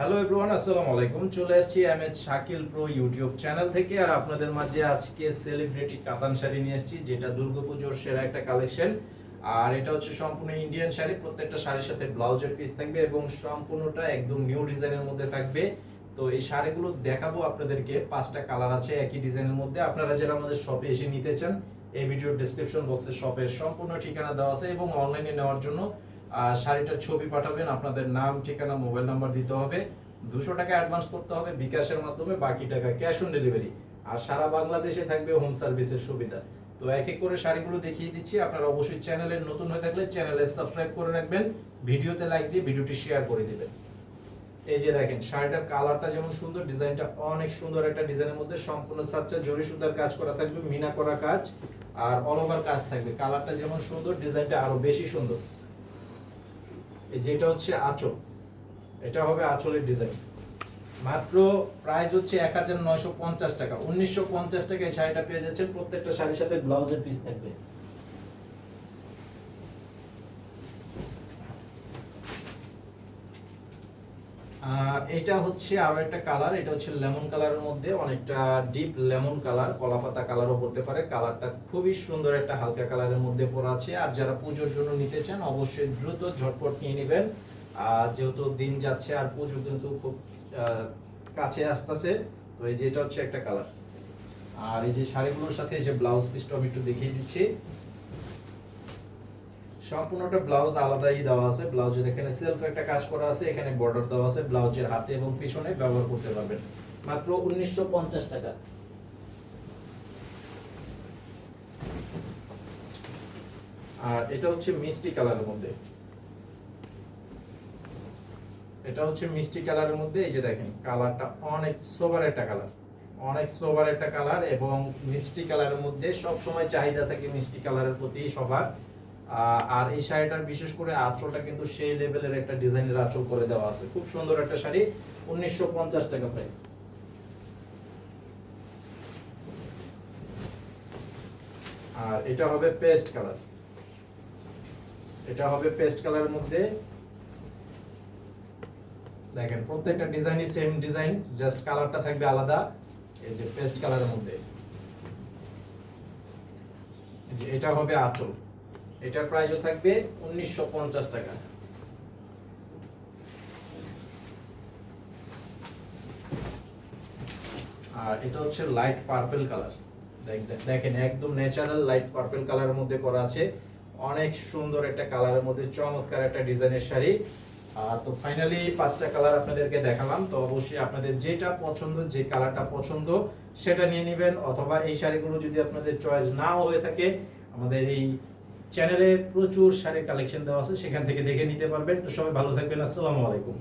Hello everyone আসসালামু আলাইকুম চলে আসছি H Shakil pro YouTube channel থেকে আর আপনাদের মাঝে আজকে সেলিব্রিটি কাতান শাড়ি নিয়ে এসেছি, যেটা দুর্গাপুজোর সেরা একটা কালেকশন আর এটা হচ্ছে সম্পূর্ণ ইন্ডিয়ান শাড়ি, প্রত্যেকটা শাড়ির সাথে ব্লাউজের পিস থাকবে এবং সম্পূর্ণটা একদম নিউ ডিজাইনের মধ্যে থাকবে। তো এই শাড়িগুলো দেখাবো আপনাদেরকে, পাঁচটা কালার আছে একই ডিজাইনের মধ্যে। আপনারা যারা আমাদের শপে এসে নিতে চান, এই ভিডিওর ডেসক্রিপশন বক্সে শপের সম্পূর্ণ ঠিকানা দেওয়া আছে এবং অনলাইনে নেওয়ার জন্য শাড়িটার ছবি পাঠাবেন, আপনাদের নাম, ঠিকানা, মোবাইল নাম্বার দিতে হবে। দুশো টাকা অ্যাডভান্স করতে হবে বিকাশের মাধ্যমে, বাকি টাকা ক্যাশ অন ডেলিভারি আর সারা বাংলাদেশে থাকবে হোম সার্ভিসের সুবিধা। তো এক এক করে শাড়িগুলো দেখিয়ে দিচ্ছি। আপনারা অবশ্যই চ্যানেলে নতুন হয়ে থাকলে চ্যানেলে সাবস্ক্রাইব করে রাখবেন, ভিডিওতে লাইক দিয়ে ভিডিওটি শেয়ার করে দিবেন। এই যে দেখেন, শাড়িটার কালারটা যেমন সুন্দর, ডিজাইনটা অনেক সুন্দর একটা ডিজাইনের মধ্যে সম্পূর্ণ সাচ্চা জরি সুতার কাজ করা থাকবে, মিনা করা কাজ, আর অল ওভার কাজ থাকবে। কালারটা যেমন সুন্দর, ডিজাইনটা আরও বেশি সুন্দর। যেটা হচ্ছে আঁচল, এটা হবে আঁচলের ডিজাইন মাত্র প্রাইস হচ্ছে এক হাজার নয়শো পঞ্চাশ টাকা। উনিশশো পঞ্চাশ টাকা এই শাড়িটা পেয়ে যাচ্ছেন, প্রত্যেকটা শাড়ির সাথে ব্লাউজের পিস থাকবে। এটা হচ্ছে আরও একটা কালার এটা হচ্ছে লেমন কালারের মধ্যে অনেকটা ডিপ লেমন কালার কলা পাতা কালারও পড়তে পারে। কালারটা খুবই সুন্দর একটা হালকা কালারের মধ্যে পড়া আছে। আর যারা পুজোর জন্য নিতে চান, অবশ্যই দ্রুত ঝটপট নিয়ে নেবেন। আর যেহেতু দিন যাচ্ছে আর পুজো কিন্তু খুব কাছে আসতেছে, তো এই যে এটা হচ্ছে একটা কালার আর এই যে শাড়িগুলোর সাথে যে ব্লাউজ পিসটা আমি একটু দেখিয়ে দিচ্ছি। সম্পূর্ণটা ব্লাউজ আলাদাই দেওয়া আছে। ব্লাউজের এখানে সেলফ একটা কাজ করা আছে, এখানে বর্ডার দেওয়া আছে। ব্লাউজের হাতে এবং পিছনে ব্যবহার করতে পারবেন। মাত্র উনিশশো পঞ্চাশ টাকা। আর এটা হচ্ছে মিষ্টি কালারের মধ্যে। এটা হচ্ছে মিষ্টি কালারের মধ্যে, এই যে দেখেন, কালারটা অনেক সোবার একটা কালার। অনেক সোবার একটা কালার এবং মিষ্টি কালারের মধ্যে সব সময় চাহিদা থাকে মিষ্টি কালারের প্রতি সবার। আর এই শাড়িটার বিশেষ করে আঁচলটা কিন্তু সেই লেভেলের একটা ডিজাইনের আঁচল করে দেওয়া আছে। খুব সুন্দর একটা শাড়ি, উনিশশো পঞ্চাশ টাকা প্রাইস আর এটা হবে পেস্ট কালার এটা হবে পেস্ট কালারের মধ্যে, দেখেন, প্রত্যেকটা ডিজাইনই সেম ডিজাইন জাস্ট কালারটা থাকবে আলাদা, এই যে পেস্ট কালারের মধ্যে। এটা হবে আঁচল। এটার প্রাইসও থাকবে উনিশশো পঞ্চাশ টাকা। আর এটা হচ্ছে লাইট পার্পল কালার দেখেন, একদম ন্যাচারাল লাইট পার্পল কালারের মধ্যে করা আছে। অনেক সুন্দর একটা কালারের মধ্যে, চমৎকার একটা ডিজাইনের শাড়ি। তো ফাইনালি পাঁচটা কালার আপনাদেরকে দেখালাম। তো অবশ্যই আপনাদের যেটা পছন্দ, যে কালারটা পছন্দ, সেটা নিয়ে নেবেন। অথবা এই শাড়িগুলো যদি আপনাদের চয়েস নাও হয়ে থাকে, আমাদের এই চ্যানেলে প্রচুর শাড়ির কালেকশন দেওয়া আছে, সেখান থেকে দেখে নিতে পারবেন। তো সবাই ভালো থাকবেন, আসসালামু আলাইকুম।